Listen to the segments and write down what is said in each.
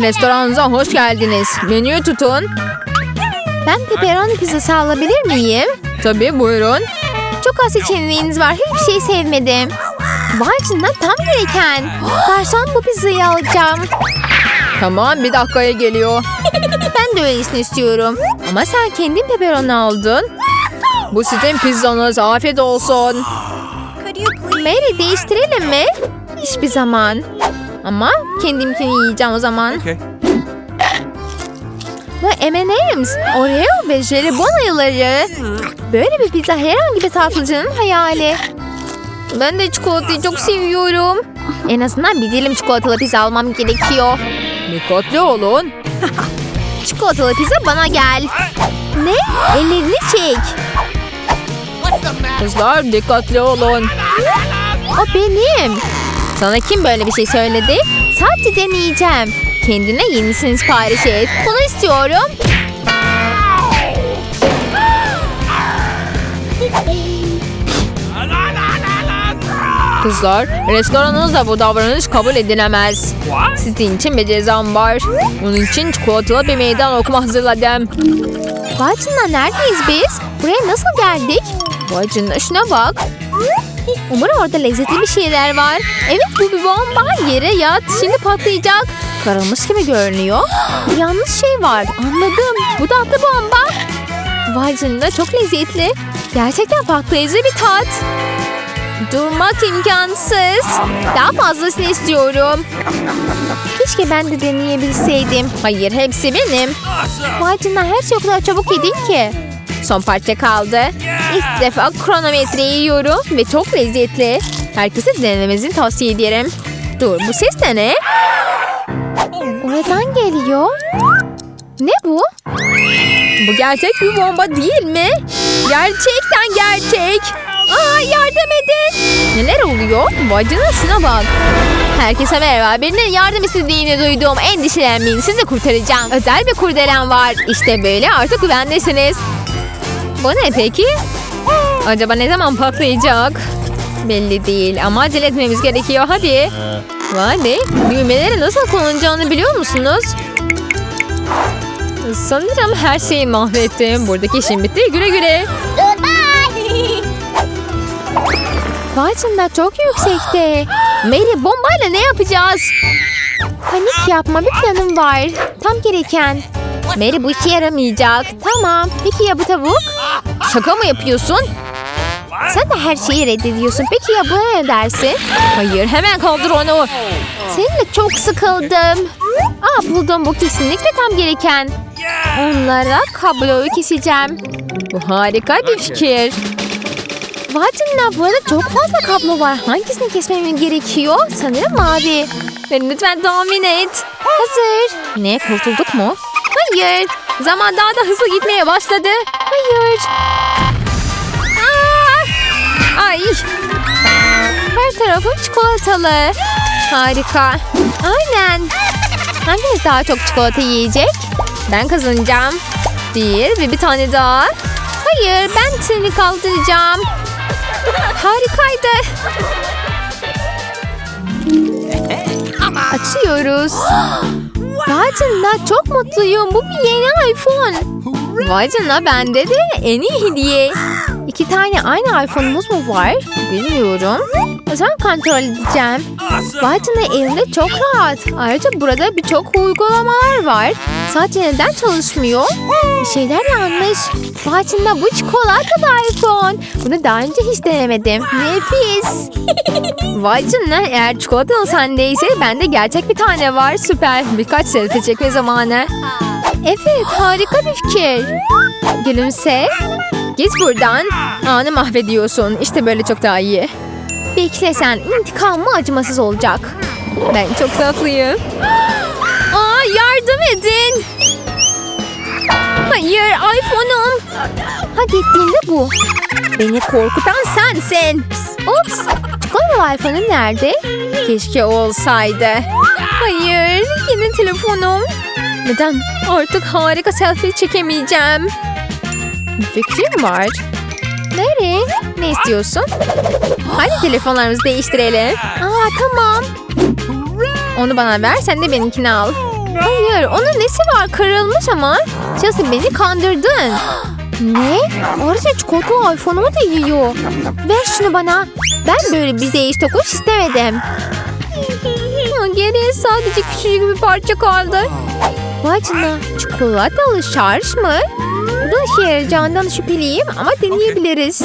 Restoranınıza hoş geldiniz. Menüyü tutun. Ben pepperoni pizzası alabilir miyim? Tabii buyurun. Çok az seçeneğiniz var. Hiçbir şey sevmedim. Vay canına tam gereken. Garson bu pizzayı alacağım. Tamam bir dakikaya geliyor. Ben de öylesini istiyorum. Ama sen kendin pepperoni aldın. Bu sizin pizzanız. Afiyet olsun. Mary değiştirelim mi? Hiçbir zaman. Ama kendimkini yiyeceğim o zaman. Okay. Ve M&M's, Oreo ve jelibon ayıları. Böyle bir pizza herhangi bir tatlıcının hayali. Ben de çikolatayı çok seviyorum. En azından bir dilim çikolatalı pizza almam gerekiyor. Dikkatli olun. Çikolatalı pizza bana gel. Ne? Ellerini çek. Kızlar dikkatli olun. O benim. Sana kim böyle bir şey söyledi? Sadece deneyeceğim. Kendine yenisini sipariş et. Bunu istiyorum. Kızlar restoranınızda bu davranış kabul edilemez. Sizin için bir cezam var. Bunun için çikolatalı bir meydan okuma hazırladım. Canına neredeyiz biz? Buraya nasıl geldik? Canına şuna bak. Umarım orada lezzetli bir şeyler var. Evet bu bir bomba. Yere yat. Şimdi patlayacak. Karılmış gibi görünüyor. Yanlış şey var. Anladım. Bu da atlı bomba. Vay canına çok lezzetli. Gerçekten patlayıcı bir tat. Durmak imkansız. Daha fazlasını istiyorum. Keşke ben de deneyebilseydim. Hayır hepsi benim. Vay canına her şey o kadar çabuk yedin ki. Son parça kaldı. İlk defa kronometreyi yiyorum ve çok lezzetli. Herkese denemenizi tavsiye ederim. Dur bu ses de ne? Oradan geliyor. Ne bu? Bu gerçek bir bomba değil mi? Gerçekten gerçek. Aa yardım edin. Neler oluyor? Vay canına şuna bak. Herkese merhaba. Birinin yardım istediğini duydum. Endişelenmeyin sizi kurtaracağım. Özel bir kurdelen var. İşte böyle artık güvendesiniz. Bu ne peki? Acaba ne zaman patlayacak? Belli değil ama acele etmemiz gerekiyor hadi. Vay be düğmeleri nasıl kullanacağını biliyor musunuz? Sanırım her şeyi mahvettim. Buradaki işim bitti. Güle güle. Canına çok yüksekte. Mary bombayla ne yapacağız? Panik yapma bir planım var. Tam gereken. Mary bu işe yaramayacak. Tamam. Peki ya bu tavuk? Şaka mı yapıyorsun? Sen de her şeyi reddediyorsun. Peki ya buna ne dersin? Hayır hemen kaldır onu. Seninle çok sıkıldım. Aa buldum bu kesinlikle tam gereken. Onlara kabloyu keseceğim. Bu harika bir fikir. Vay canına bu arada çok fazla kablo var. Hangisini kesmem gerekiyor? Sanırım mavi. Lütfen tahmin et. Hazır. Ne kurtulduk mu? Hayır. Zaman daha da hızlı gitmeye başladı. Hayır. Ay Her tarafım çikolatalı. harika. Aynen. Hanginiz daha çok çikolata yiyecek? Ben kazanacağım. Bir ve bir tane daha. Hayır ben seni kaldıracağım. Harikaydı. Açıyoruz. Vay canına çok mutluyum. Bu bir yeni iPhone. Vay canına bende de en iyi hediye. İki tane aynı iPhone'umuz mu var? Bilmiyorum. Zaman kontrol edeceğim. Canına elimde çok rahat. Ayrıca burada birçok uygulamalar var. Sadece neden çalışmıyor? Bir şeyler yanlış. Canına bu çikolatalı iPhone. Bunu daha önce hiç denemedim. Nefis. Vay canına eğer çikolatalı sendeyse bende gerçek bir tane var. Süper. Birkaç selfie çekme zamanı. Evet harika bir fikir. Gülümse. Git buradan. Anı mahvediyorsun. İşte böyle çok daha iyi. Bekle sen intikamı acımasız olacak. Ben çok tatlıyım. Aa yardım edin. Hayır iPhone'um. Ha gittiğinde bu. Beni korkutan sensin. Ups. Çikolatalı iPhone'un nerede? Keşke olsaydı. Hayır yine telefonum. Neden? Artık harika selfie çekemeyeceğim. Bir fikrim var. Nereye? Ne istiyorsun? Hadi telefonlarımızı değiştirelim. Aa tamam. Onu bana ver sen de benimkini al. Hayır onun nesi var kırılmış ama. Chelsea beni kandırdın. Ne? Ayrıca çikolatalı iPhone'umu da yiyor. Ver şunu bana. Ben böyle bir değiş tokuş istemedim. Geriye sadece küçücük bir parça kaldı. Vay canına çikolatalı şarj mı? İşe yarayacağından şüpheliyim ama deneyebiliriz.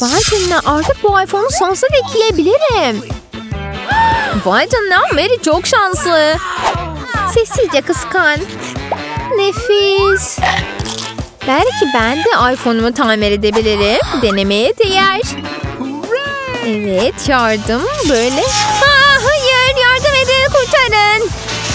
Vay canına artık bu iPhone'u sonsuza dek yiyebilirim. Vay canına Mary çok şanslı. Sessizce kıskan. Nefis. Belki ben de iPhone'umu tamir edebilirim. Denemeye değer. Evet yardım böyle. Aa, hayır yardım edin kurtarın.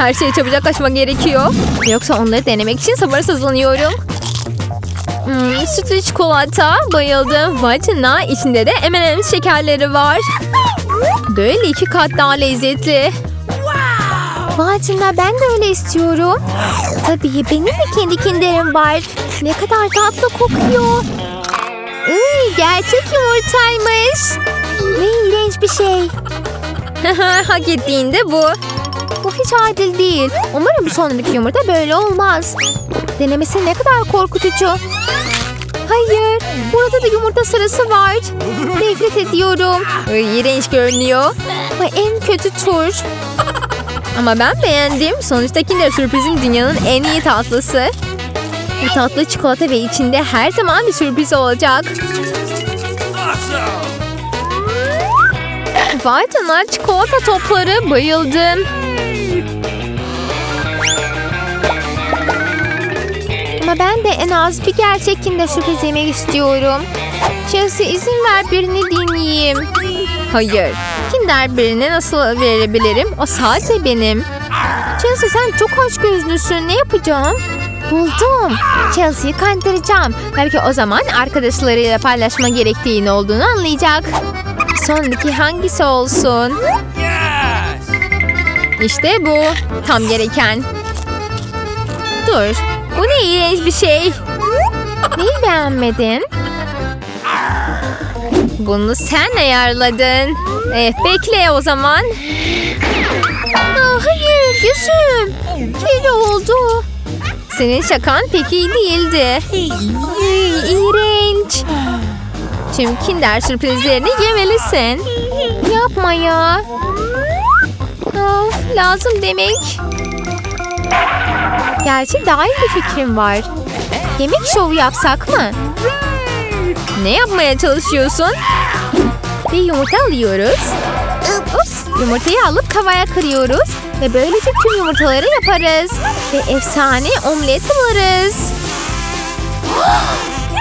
Her şeyi çabucak açmak gerekiyor. Yoksa onları denemek için sabırsızlanıyorum. Hmm, sütlü çikolata, bayıldım. Vay canına, içinde de M&M's şekerleri var. Böyle iki kat daha lezzetli. Vay canına ben de öyle istiyorum. Tabii benim de kendi kinderim var. Ne kadar tatlı kokuyor. Iy, gerçek yumurtaymış. Ne iğrenç bir şey. Hak ettiğinde bu. Hiç adil değil. Umarım sonraki yumurta böyle olmaz. Denemesi ne kadar korkutucu. Hayır, burada da yumurta sarısı var. Nefret ediyorum. Ay, iğrenç görünüyor. Bu en kötü tur. Ama ben beğendim. Sonuçta Kinder Sürpriz'in dünyanın en iyi tatlısı. Bu tatlı çikolata ve içinde her zaman bir sürpriz olacak. Vay canına çikolata topları bayıldım. Ben de en az bir gerçek Kinder sürpriz yemek istiyorum. Chelsea izin ver birini dinleyeyim. Hayır. Kinder birine nasıl verebilirim? O sadece benim. Chelsea sen çok aç gözlüsün. Ne yapacağım? Buldum. Chelsea'yi kandıracağım. Belki o zaman arkadaşlarıyla paylaşma gerektiğini olduğunu anlayacak. Sonraki hangisi olsun? İşte bu. Tam gereken. Dur. Bu ne iğrenç bir şey. Neyi beğenmedin? Bunu sen ayarladın. Eh bekle o zaman. Aa, hayır yüzüm. Kirli oldu. Senin şakan pek iyi değildi. İğrenç. Tüm kinder sürprizlerini yemelisin. Yapma ya. Of, lazım demek. Gerçi daha iyi bir fikrim var. Yemek şovu yapsak mı? Ne yapmaya çalışıyorsun? Bir yumurta alıyoruz. Ups, yumurtayı alıp tavaya kırıyoruz. Ve böylece tüm yumurtaları yaparız. Ve efsane omlet buluruz.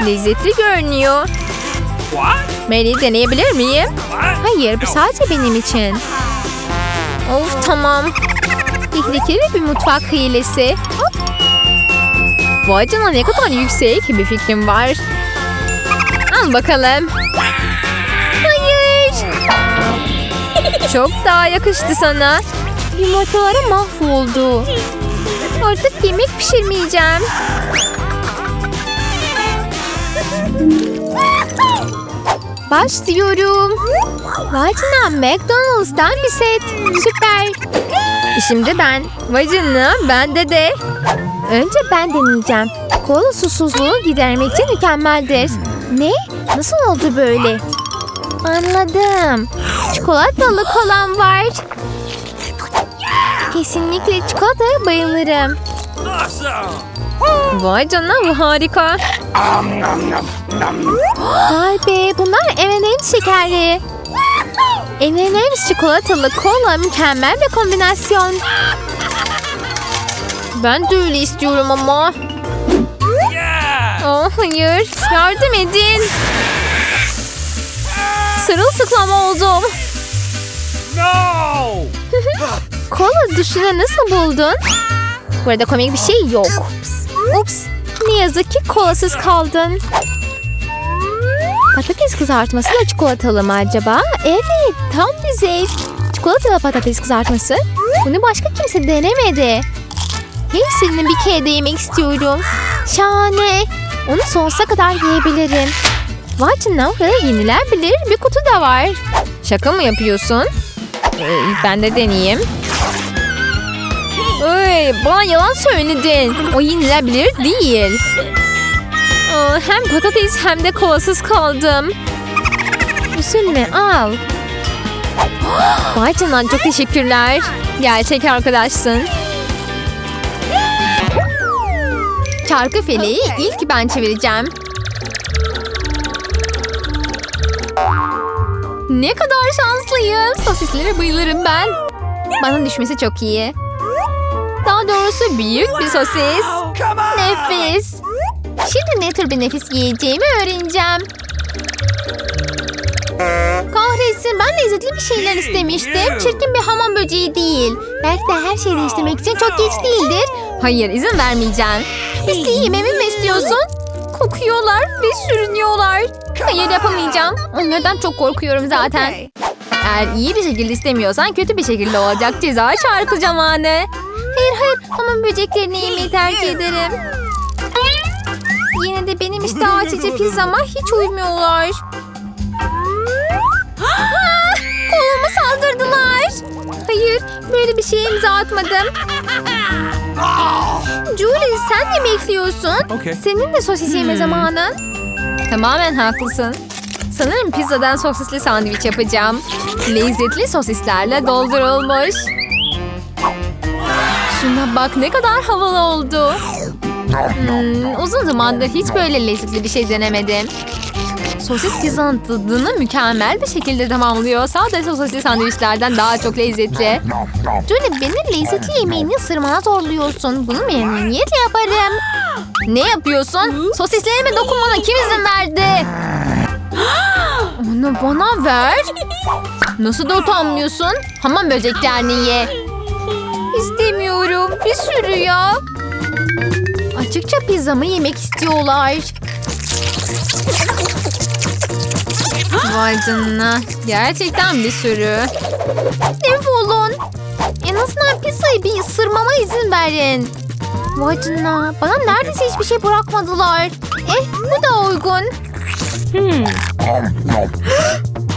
Lezzetli görünüyor. Mary deneyebilir miyim? Hayır bu sadece benim için. Of tamam. Tehlikeli bir mutfak hilesi. Vay canına ne kadar yüksek bir fikrim var. Al bakalım. Hayır. Çok daha yakıştı sana. Yumurtaları mahvoldu. Artık yemek pişirmeyeceğim. Başlıyorum. Vay canına McDonald's'tan bir set. Süper. Şimdi ben. Vay canına bende de. Önce ben deneyeceğim. Kola susuzluğu gidermek için mükemmeldir. Ne? Nasıl oldu böyle? Anladım. Çikolatalı kolam var. Kesinlikle çikolataya bayılırım. Vay canına bu harika. Vay be bunlar M&M's şekerli. M&M's çikolatalı kola mükemmel bir kombinasyon. Ben de öyle istiyorum ama. Oh hayır. Yardım edin. Sırılsıklam oldum. No! Kola duşunu nasıl buldun? Burada komik bir şey yok. Ups. Ne yazık ki kolasız kaldın. Patates kızartması da çikolatalı mı acaba? Evet, tam bir zevk. Çikolatalı patates kızartması. Bunu başka kimse denemedi. Hepsini bir kere de yemek istiyorum. Şahane. Onu sonsuza kadar yiyebilirim. Burada yenilebilir bir kutu da var. Şaka mı yapıyorsun? Ee, ben de deneyeyim. Ay, bana yalan söyledin. O yenilebilir değil. Aa, hem patates hem de kolasız kaldım. Üzülme al. Vay çok teşekkürler. Gerçek arkadaşsın. Çarkı feleği ilk ben çevireceğim. Ne kadar şanslıyım. Sosislere bayılırım ben. Bana düşmesi çok iyi. Daha doğrusu büyük bir sosis. Nefis. Şimdi ne tür bir nefis yiyeceğimi öğreneceğim. Kahretsin ben lezzetli bir şeyler istemiştim. Çirkin bir hamam böceği değil. Belki de her şeyi değiştirmek için çok geç değildir. Hayır izin vermeyeceğim. Pisliği yememi mi istiyorsun? Kokuyorlar ve sürünüyorlar. Hayır yapamayacağım. Onlardan çok korkuyorum zaten. Eğer iyi bir şekilde istemiyorsan kötü bir şekilde olacak ceza şarkı zamanı. Hayır hayır hamam böceklerini yemeyi tercih ederim. Yine de benim işte açıcı pizzama hiç uymuyorlar. Koluma saldırdılar. Hayır böyle bir şeye imza atmadım. Julie sen ne bekliyorsun? Okay. Senin de sosis yeme zamanın. Tamamen haklısın. Sanırım pizzadan sosisli sandviç yapacağım. Lezzetli sosislerle doldurulmuş. Şuna bak ne kadar havalı oldu. Hmm, uzun zamandır hiç böyle lezzetli bir şey denemedim. Sosis pizzanın tadını mükemmel bir şekilde tamamlıyor. Sadece sosisli sandviçlerden daha çok lezzetli. Julie beni lezzetli yemeğini ısırmana zorluyorsun. Bunu memnuniyetle yaparım. Ne yapıyorsun? Sosislerime dokunmana kim izin verdi? Onu bana ver. Nasıl da utanmıyorsun? Hamam böceklerini ye. İstemiyorum. Bir sürü ya. Açıkça pizzamı yemek istiyorlar. Vay canına. Gerçekten bir sürü. Defolun. En azından pizzayı bir ısırmama izin verin. Vay canına. Bana neredeyse hiçbir şey bırakmadılar. Eh bu da uygun.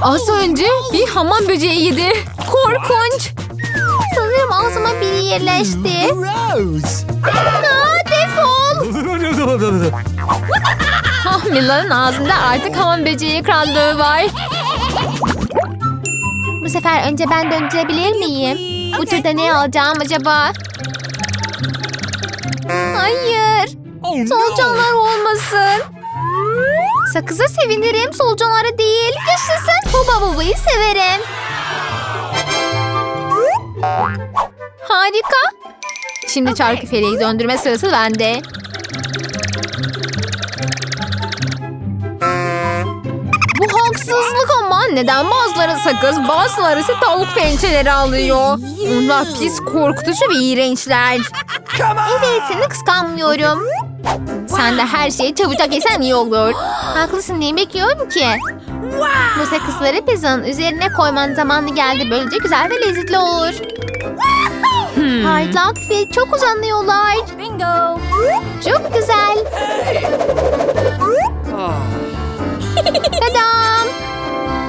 Az önce bir hamam böceği yedi. Korkunç. Sanırım ağzıma biri yerleşti. Rose! Aa, defol. Ah Mila'nın ağzında artık hamam böceği krallığı var. Bu sefer önce ben döndürebilir miyim? Bu turda ne alacağım acaba? Hayır. Oh! Solucanlar olmasın. Sakıza sevinirim, solucanlara değil. Yaşasın. Huba bubayı severim. Harika. Şimdi çarkı feleği döndürme sırası bende. Haksızlık ama neden bazıları sakız bazıları ise tavuk pençeleri alıyor. Onlar pis korkutucu ve iğrençler. Evet, seni kıskanmıyorum. Sen de her şeyi çabucak yesen iyi olur. Haklısın diye bekliyorum ki. Bu sakızları pizzanın üzerine koyman zamanı geldi. Böylece güzel ve lezzetli olur. Hmm. Harika ve çok uzanıyorlar. Bingo. Çok güzel. Tadam.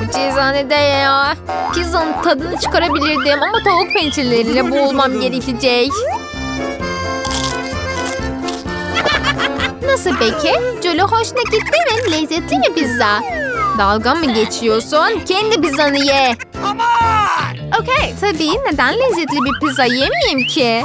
Bu cezanede ya. Pizzanın tadını çıkarabilirdim ama tavuk pençeleriyle boğulmam gerekecek. Nasıl peki? Jolly hoşuna gitti mi? Lezzetli mi pizza? Dalga mı geçiyorsun? Kendi pizzanı ye. Okey tabii neden lezzetli bir pizza yemeyeyim ki?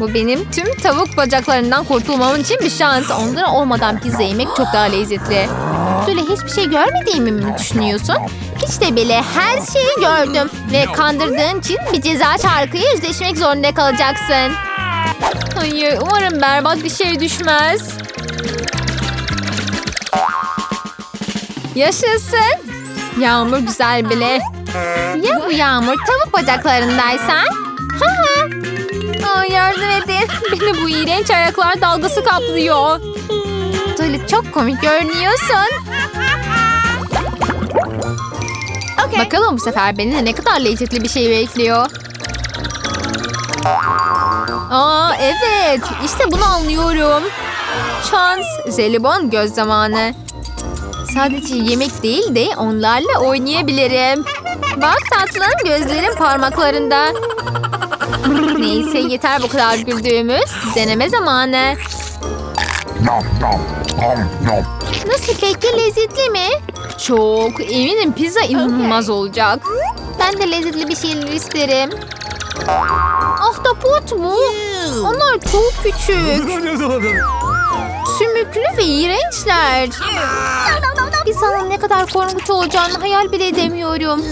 Bu benim tüm tavuk bacaklarından kurtulmam için bir şans. Onları olmadan pizza yemek çok daha lezzetli. Böyle hiçbir şey görmediğimi mi düşünüyorsun? Hiç de bile her şeyi gördüm. Ve kandırdığın için bir ceza şarkıyı yüzleşmek zorunda kalacaksın. Hayır, umarım berbat bir şey düşmez. Yaşasın. Yağmur güzel bile. Ya bu yağmur tavuk bacaklarındaysa? Ha ha. Aa, yardım edin. Beni bu iğrenç ayaklar dalgası kaplıyor. Böyle çok komik görünüyorsun. Bakalım bu sefer beni ne kadar lezzetli bir şey bekliyor. Aa evet. İşte bunu anlıyorum. Şans. Jelibon göz zamanı. Sadece yemek değil de onlarla oynayabilirim. Bak tatlım gözlerim parmaklarında. Neyse yeter bu kadar güldüğümüz. Deneme zamanı. Nasıl peki lezzetli mi? Çok eminim pizza inanılmaz olacak. Ben de lezzetli bir şeyler isterim. Ahtapot mu? Onlar çok küçük. Sümüklü ve iğrençler. Pizzanın ne kadar korkunç olacağını hayal bile edemiyorum.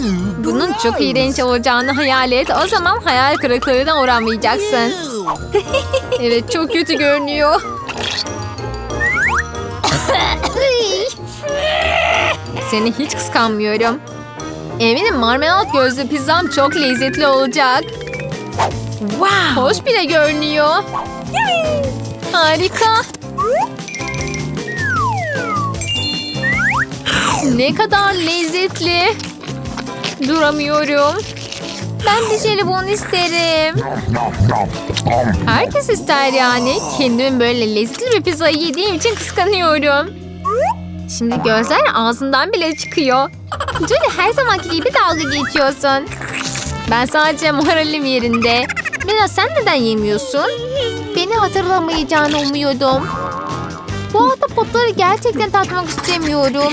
Bunun çok iğrenç olacağını hayal et. O zaman hayal kırıklığına uğramayacaksın. evet çok kötü görünüyor. Seni hiç kıskanmıyorum. Eminim marmelat gözlü pizzam çok lezzetli olacak. Wow. Hoş bile görünüyor. Harika. Ne kadar lezzetli. Duramıyorum. Ben de jelibon isterim. Herkes ister yani. Kendimin böyle lezzetli bir pizzayı yediğim için kıskanıyorum. Şimdi gözler ağzından bile çıkıyor. Julie her zamanki gibi dalga geçiyorsun. Ben sadece moralim yerinde. Mira sen neden yemiyorsun? Beni hatırlamayacağını umuyordum. Bu ahtapotları gerçekten tatmak istemiyorum.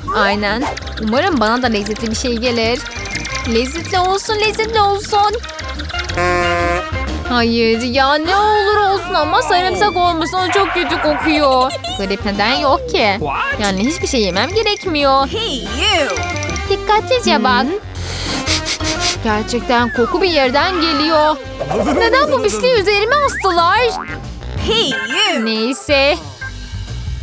Aynen. Umarım bana da lezzetli bir şey gelir. Lezzetli olsun, lezzetli olsun. Hayır ya ne olur olsun ama sarımsak olmasın o çok kötü kokuyor. Garip neden yok ki? Yani hiçbir şey yemem gerekmiyor. Dikkatlice bak. Gerçekten koku bir yerden geliyor. Neden bu pisliği üzerime astılar? Neyse.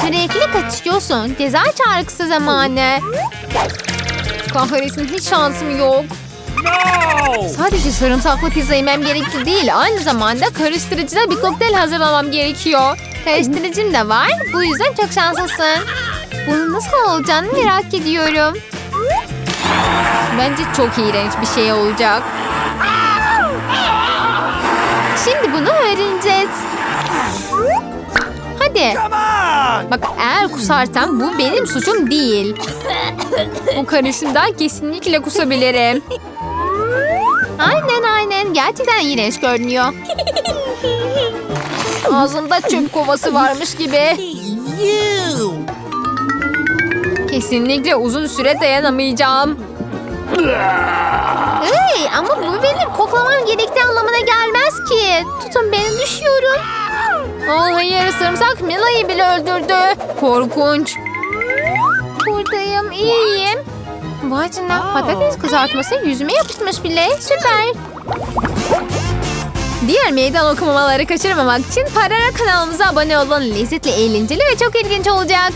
Sürekli kaçıyorsun. Ceza çağrısı zamanı. Kahretsin hiç şansım yok. Sadece sarımsaklı pizza yemem gerekli değil. Aynı zamanda karıştırıcıda bir kokteyl hazırlamam gerekiyor. Karıştırıcım da var. Bu yüzden çok şanslısın. Bunun nasıl olacağını merak ediyorum. Bence çok iğrenç bir şey olacak. Şimdi bunu öğreneceğiz. Hadi. Bak eğer kusarsam bu benim suçum değil. Bu karışımdan kesinlikle kusabilirim. Aynen aynen. Gerçekten iğrenç görünüyor. Ağzımda çöp kovası varmış gibi. Kesinlikle uzun süre dayanamayacağım. Hey, ama bu benim koklamam gerektiği anlamına gelmez ki. Tutun beni düşüyorum. Oh hayır sarımsak Mila'yı bile öldürdü. Korkunç. Buradayım, iyiyim. Vay canına patates kızartması yüzüme yapışmış bile. Süper. Diğer meydan okumaları kaçırmamak için Parara kanalımıza abone olun. Lezzetli, eğlenceli ve çok ilginç olacak.